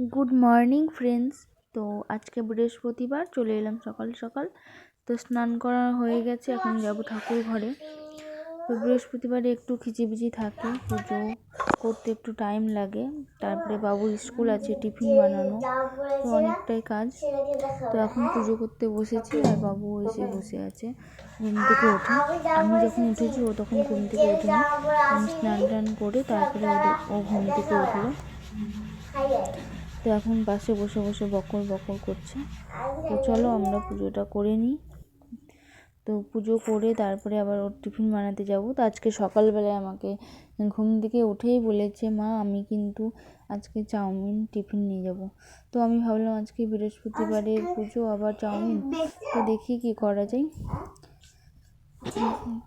Good morning, friends. তো আজকে বৃহস্পতিবার, চলে এলাম সকাল সকাল। তো স্নান করা হয়ে গেছে, এখন যাব ঠাকুর ঘরে তো বৃহস্পতিবারে একটু খিচিবিচি থাকে, পুজো করতে একটু টাইম লাগে। তারপরে বাবুর স্কুল আছে, টিফিন বানানো। তো অনেকটাই কাজ। তো এখন পুজো করতে বসেছি, আর বাবু এসে বসে আছে ঘুম থেকে ওঠে। আমি যখন উঠেছি, ও তখন ঘুম থেকে ওঠেনি। আমি স্নান টান করে তারপরে ও ঘুম থেকে উঠল। তো এখন পাশে বসে বসে বকর বকর করছে। তো চলো আমরা পুজোটা করে নিই। তো পুজো করে তারপরে আবার ওর টিফিন বানাতে যাব। তো আজকে সকালবেলায় আমাকে ঘুম থেকে উঠেই বলেছে, মা, আমি কিন্তু আজকে চাউমিন টিফিন নিয়ে যাব। তো আমি ভাবলাম আজকে বৃহস্পতিবারের পুজো, আবার চাউমিন। তো দেখি কি করা যায়।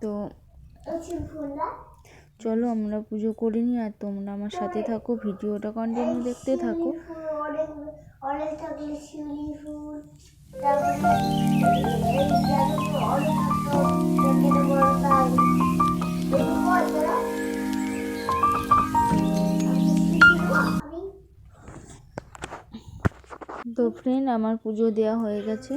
তো চলো আমরা পুজো করে নিই আর তোমরা আমার সাথে থাকো, ভিডিওটা কন্টিনিউ দেখতে থাকো। তো ফ্রেন্ড আমার পুজো দেওয়া হয়ে গেছে।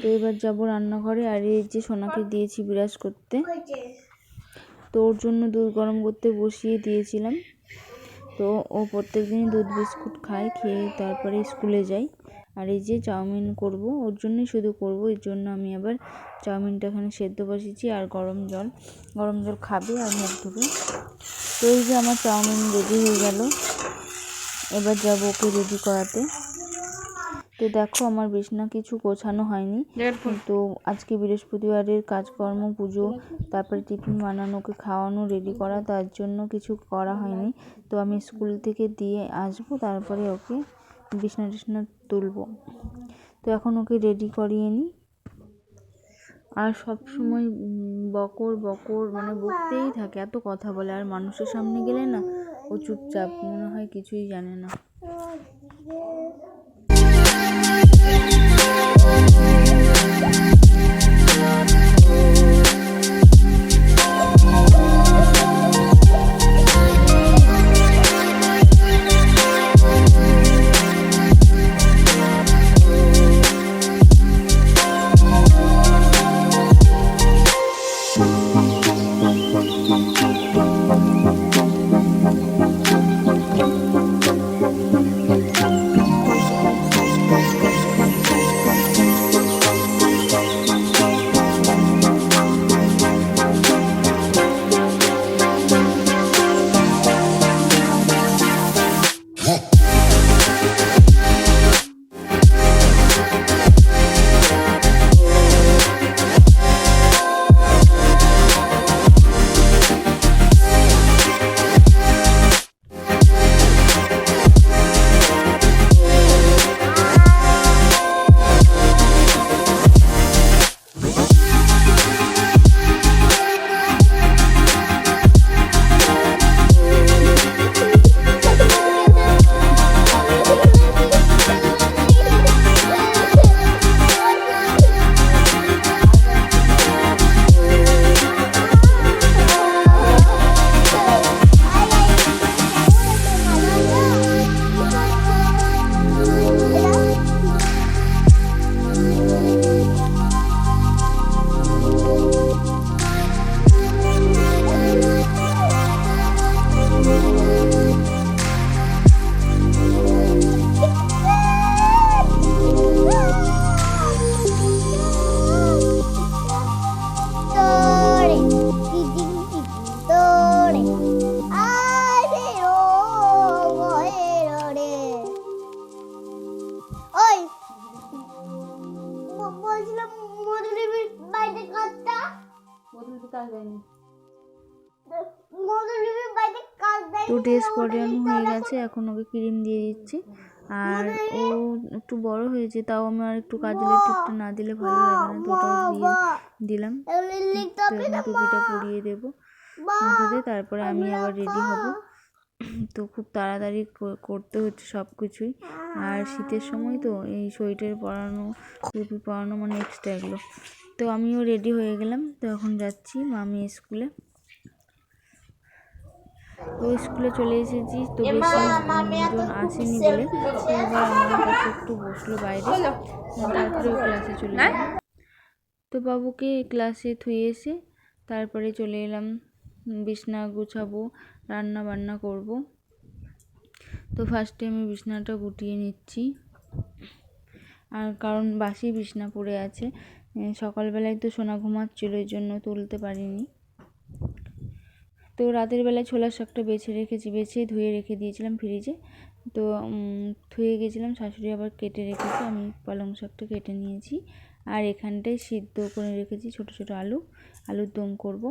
তো এবার যাব রান্নাঘরে আর এই যে সোনাকে দিয়েছি বিরাজ করতে। তো ওর জন্য দুধ গরম করতে বসিয়ে দিয়েছিলাম। তো ও প্রত্যেক দিনই দুধ বিস্কুট খায়, খেয়ে তারপরে স্কুলে যায়। আর এই যে চাউমিন করব, ওর জন্যই শুধু করব, এর জন্য আমি আবার চাউমিনটা এখানে সেদ্ধ বসিয়েছি আর গরম জল। গরম জল খাবে আর মুখ ধুবে। তো এই যে আমার চাউমিন রেডি হয়ে গেল। এবার যাব ওকে রেডি করাতে। তো দেখো আমার বিছনা কিছু গোছানো হয়নি। তো আজকে বৃহস্পতিবারের কাজকর্ম পুজো তারপরে টিফিন বানানো ওকে খাওয়ানো রেডি করা তার জন্য কিছু করা হয়নি। তো আমি স্কুল থেকে দিয়ে আসব তারপরে ওকে বিছনা টিছনা তুলবো। তো এখন ওকে রেডি করিয়ে নিই আর সব সময় বকর বকর মানে বকতেই থাকে। এত কথা বলে আর মানুষের সামনে গেলে না ও চুপচাপ মনে হয় কিছুই জানে না। ড্রেস পরানো হয়ে গেছে, এখন ওকে ক্রিম দিয়ে দিচ্ছি। আর ও একটু বড় হয়েছে, তাও আমি আর একটু কাজলের টিপটা না দিলে ভালো লাগে না তো ওটাও দিয়ে দিলাম। টুপিটা পরিয়ে দেবো মাথাতে তারপরে আমি আবার রেডি হব। তো খুব তাড়াতাড়ি করতে হচ্ছে সব কিছুই আর শীতের সময় তো এই সোয়েটার পরানো, টুপি পরানো মানে এক্সট্রা এগুলো। তো আমিও রেডি হয়ে গেলাম। তো এখন যাচ্ছি মামি স্কুলে। তো স্কুলে চলে এসেছি। তো বেশি জন আসেনি বলে। এবার আমার কাছে একটু বসল বাইরে। তারপরে ও ক্লাসে চলে গেল। তো বাবুকে ক্লাসে থুয়ে এসে তারপরে চলে এলাম। বিছনা গুছাবো রান্না বান্না করব। তো ফার্স্টে আমি বিছনাটা গুটিয়ে নিচ্ছি। আর কারণ বাসি বিছনা পড়ে আছে। সকালবেলায় তো সোনা ঘুমাচ্ছিল এই জন্য তুলতে পারিনি। তো রাতের বেলায় ছোলার শাকটা বেছে রেখেছি, বেছে ধুয়ে রেখে দিয়েছিলাম ফ্রিজে তো ধুয়ে গেছিলাম, শাশুড়ি আবার কেটে রেখেছে, আমি পালং শাকটা কেটে নিয়েছি। আর এখানটায় সিদ্ধ করে রেখেছি ছোট ছোট আলু, আলুর দম করব।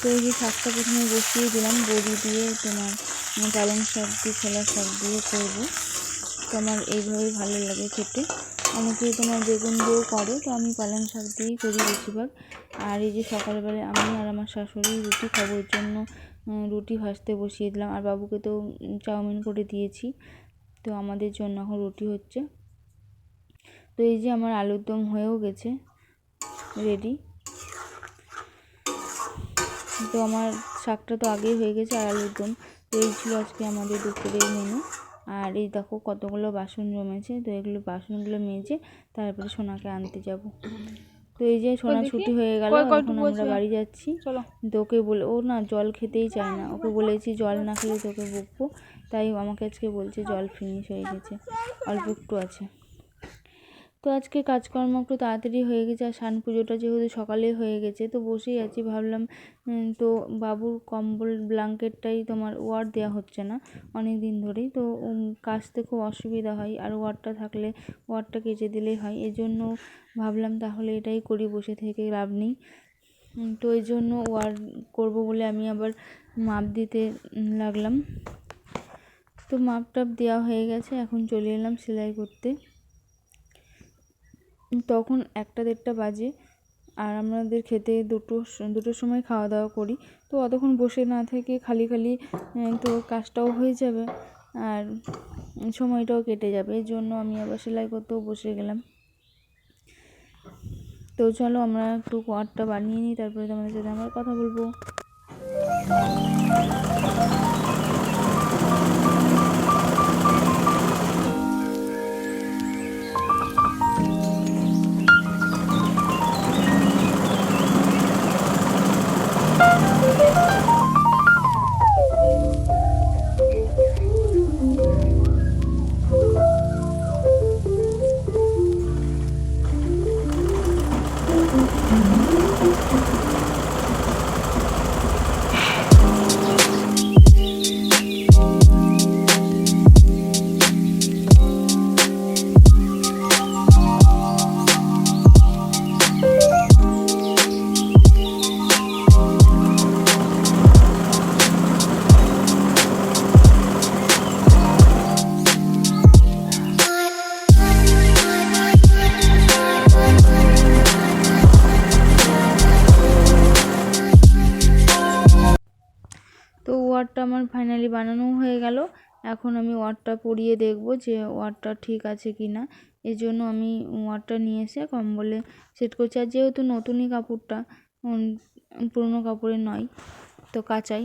তো এই যে শাকটা প্রথমে বসিয়ে দিলাম, বড়ি দিয়ে তোমার পালং শাক দিয়ে, ছোলার শাক দিয়ে করব। তো আমার এইভাবেই ভালো লাগে খেতে। অনেকে তোমার বেগুন দিয়েও করে, তো আমি পালং শাক দিয়েই করি বেশিরভাগ। আর এই যে সকালবেলায় আমি আর আমার শাশুড়ি রুটি খাব, এর জন্য রুটি ভাজতে বসিয়ে দিলাম। আর বাবুকে তো চাউমিন করে দিয়েছি, তো আমাদের জন্য এখন রুটি হচ্ছে। তো এই যে আমার আলুর দম হয়েও গেছে রেডি তো আমার শাকটা তো আগেই হয়ে গেছে আর আলুর দম, তো এই ছিল আজকে আমাদের দুপুরের মেনু আর এই দেখো কতগুলো বাসন জমেছে। তো এগুলো বাসনগুলো মেজে তারপরে সোনাকে আনতে যাব। তো এই যে সোনা ছুটি হয়ে গেল এখন আমরা বাড়ি যাচ্ছি। তো ওকে বলে ও না জল খেতেই চায় না। ওকে বলেছি জল না খেলে তোকে বকবো। তাই আমাকে আজকে বলছে জল ফিনিশ হয়ে গেছে। অল্প একটু আছে। তো আজকে কাজকর্ম একটু তাড়াতাড়ি হয়ে গেছে, আর সান পুজোটা যেহেতু সকালে হয়ে গেছে, তো বসেই আছি, ভাবলাম তো বাবুর কম্বল, ব্ল্যাঙ্কেটটাই তোমার ওয়ার দেওয়া হচ্ছে না অনেক দিন ধরেই, তো কাচতে খুব অসুবিধা হয়, আর ওয়ারটা থাকলে ওয়ারটা কেচে দিলেই হয় এই জন্য ভাবলাম তাহলে এটাই করি, বসে থেকে লাভ নেই। তো এই জন্য ওয়ার করব বলে আমি আবার মাপ দিতে লাগলাম। তো মাপ টাপ দেওয়া হয়ে গেছে, এখন চলে এলাম সেলাই করতে। তখন একটা দেড়টা বাজে আর আমাদের খেতে দুটো দুটোর সময় খাওয়া দাওয়া করি। তো অতক্ষণ বসে না থেকে খালি খালি তো কাজটাও হয়ে যাবে আর সময়টাও কেটে যাবে। এই জন্য আমি আবার সেলাই করতেও বসে গেলাম। তো চলো আমরা একটু কোয়ারটা বানিয়ে নিই, তারপরে তোমাদের সাথে আমরা কথা বলব। তো ওয়ারটা আমার ফাইনালি বানানো হয়ে গেল। এখন আমি ওয়ারটা পরিয়ে দেখব যে ওয়ারটা ঠিক আছে কি না এই জন্য আমি ওয়ারটা নিয়ে এসে কম্বলে সেট করছি। আর যেহেতু নতুনই কাপড়টা পুরনো কাপড়ে নয়, তো কাচাই।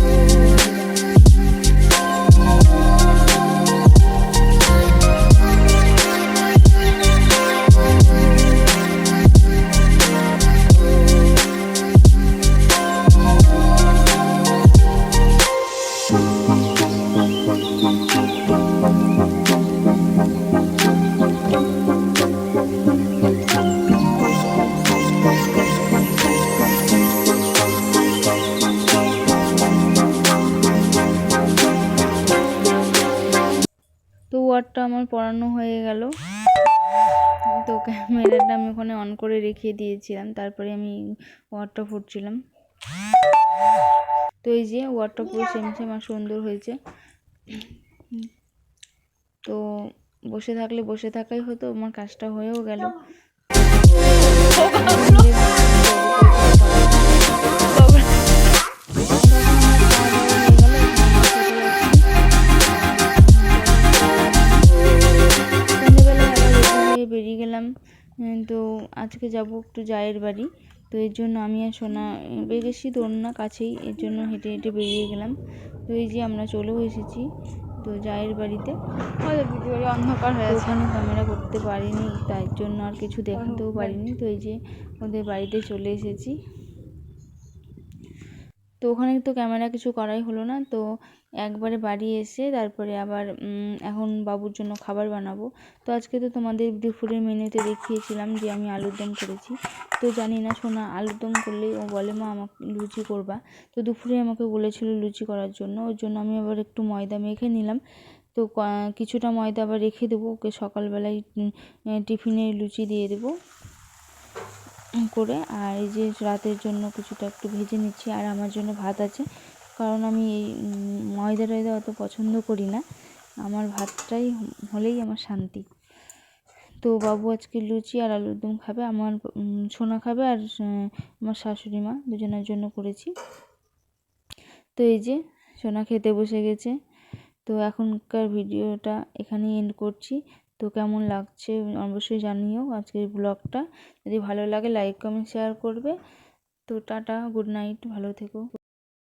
তো ওয়ারটা আমার পড়ানো হয়ে গেল। তো ক্যামেরাটা আমি ওখানে অন করে রেখে দিয়েছিলাম, তারপরে আমি ওয়ারটা ফুটছিলাম তো এই যে ওয়ারটা পুরো সেম সেম আর সুন্দর হয়েছে। তো বসে থাকলে বসে থাকাই হতো, আমার কাজটা হয়েও গেল। তো আজকে যাব একটু জায়ের বাড়ি। তো এর জন্য আমি আর সোনা বেশি দৌড় না কাছেই। এর জন্য হেঁটে হেঁটে বেরিয়ে গেলাম। তো এই যে আমরা চলেও এসেছি তো জায়ের বাড়িতে। বাড়ি অন্ধকার হয়ে ওখানে ক্যামেরা করতে পারিনি তাই জন্য আর কিছু দেখাতেও পারিনি। তো এই যে ওদের বাড়িতে চলে এসেছি। তো ওখানে তো ক্যামেরা কিছু করাই হলো না। তো একবারে বাড়ি এসে তারপরে আবার এখন বাবুর জন্য খাবার বানাবো। তো আজকে তো তোমাদের দুপুরের মেনুতে দেখিয়েছিলাম যে আমি আলুর দম করেছি। তো জানি না শোনা আলুর দম করলেই ও বলে, মা, আমাকে লুচি করবা। তো দুপুরে আমাকে বলেছিল লুচি করার জন্য। ওর জন্য আমি আবার একটু ময়দা মেখে নিলাম। তো কিছুটা ময়দা আবার রেখে দেবো। ওকে সকালবেলায় টিফিনে লুচি দিয়ে দেবো। করে, আর এই যে রাতের জন্য কিছুটা একটু ভেজে নিচ্ছি, আর আমার জন্য ভাত আছে। কারণ আমি এই ময়দা টয়দা অত পছন্দ করি না। আমার ভাতটাই হলেই আমার শান্তি। তো বাবু আজকে লুচি আর আলুর দম খাবে, আমার সোনা খাবে আর আমার শাশুড়ি মা দুজনের জন্য করেছি। তো এই যে সোনা খেতে বসে গেছে। তো এখনকার ভিডিওটা এখানেই এন্ড করছি। তো কেমন লাগছে অবশ্যই জানিও আজকের ব্লগটা যদি ভালো লাগে লাইক কমেন্ট শেয়ার করবে। তো টাটা গুড নাইট ভালো থেকো।